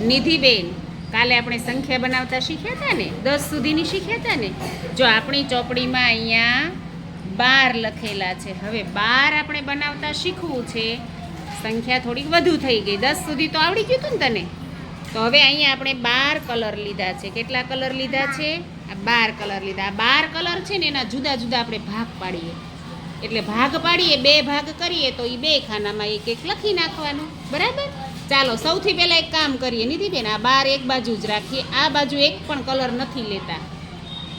નિધિબેન, કાલે આપણે સંખ્યા બનાવતા શીખ્યા હતા ને? દસ સુધીની શીખ્યા હતા ને? જો આપણી ચોપડીમાં અહીંયા બાર લખેલા છે. હવે બાર આપણે બનાવતા શીખવું છે. સંખ્યા થોડીક વધુ થઈ ગઈ. દસ સુધી તો આવડી ગયું હતું ને તને? તો હવે અહીંયા આપણે બાર કલર લીધા છે. કેટલા કલર લીધા છે? આ બાર કલર લીધા. આ બાર કલર છે ને એના જુદા જુદા આપણે ભાગ પાડીએ. એટલે ભાગ પાડીએ, બે ભાગ કરીએ, તો એ બે ખાનામાં એક એક લખી નાખવાનું. બરાબર? ચાલો, સૌથી પહેલાં એક કામ કરીએ. નિધિબેન આ બાર એક બાજુ જ રાખીએ. આ બાજુ એક પણ કલર નથી લેતા.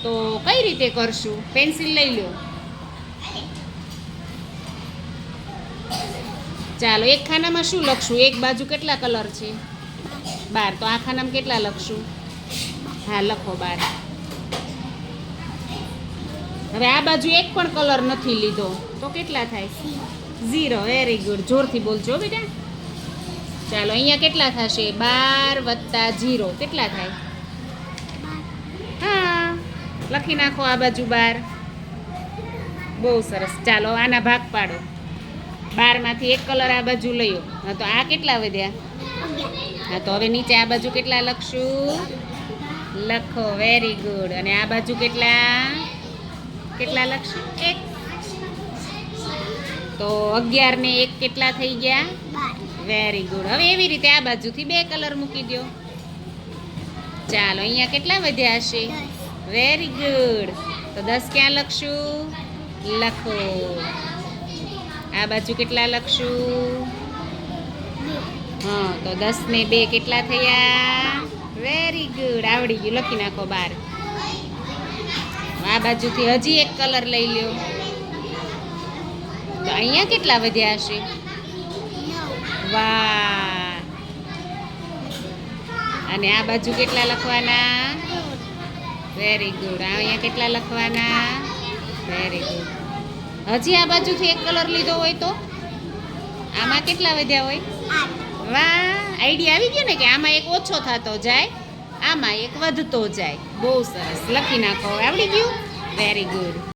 તો કઈ રીતે કરશું? પેન્સિલ લઈ લો. ચાલો, એક ખાનામાં શું લખશું? એક બાજુ કેટલા કલર છે? બાર. તો આ ખાનામાં કેટલા લખશું? હા, લખો બાર. હવે આ બાજુ એક પણ કલર નથી લીધો. તો કેટલા થાય? ઝીરો. Very good. જોરથી બોલજો બેટા. ચાલો, અહીંયા કેટલા થશે? બાર વત્તા જીરો કેટલા થાય? હા, લખી નાખો આ બાજુ બાર. બહુ સરસ. ચાલો, આના ભાગ પાડો. બારમાંથી એક કલર આ બાજુ લયો હા, તો આ કેટલા વધ્યા? હા, તો હવે નીચે આ બાજુ કેટલા લખશું? લખો વેરી ગુડ અને આ બાજુ કેટલા? કેટલા લખશું? એક. તો અગિયાર ને એક કેટલા થઈ ગયા? વેરી ગુડ હવે એવી રીતે આ બાજુથી બે કલર મૂકી દો ચાલો, અહીંયા કેટલા વધ્યા હશે? વેરી ગુડ તો દસ ક્યાં લખશું? લખો. આ બાજુ કેટલા લખશું? હા, તો દસ ને બે કેટલા થયા? વેરી ગુડ આવડી ગયું. લખી નાખો બાર. આ બાજુથી હજી એક કલર લઈ લ્યો. તો અહીંયા કેટલા વધ્યા હશે? વાહ. અને આ બાજુ કેટલા લખવાના? વેરી ગુડ અહીંયા કેટલા લખવાના? વેરી ગુડ હજી આ બાજુથી એક કલર લીધો હોય તો? આમાં કેટલા વધ્યા હોય? વાહ આઈડિયા આવી ગયો ને કે આમાં એક ઓછો થતો જાય, આમાં એક વધતો જાય. બહુ સરસ. લખી નાખો. આવડી ગયું? Very good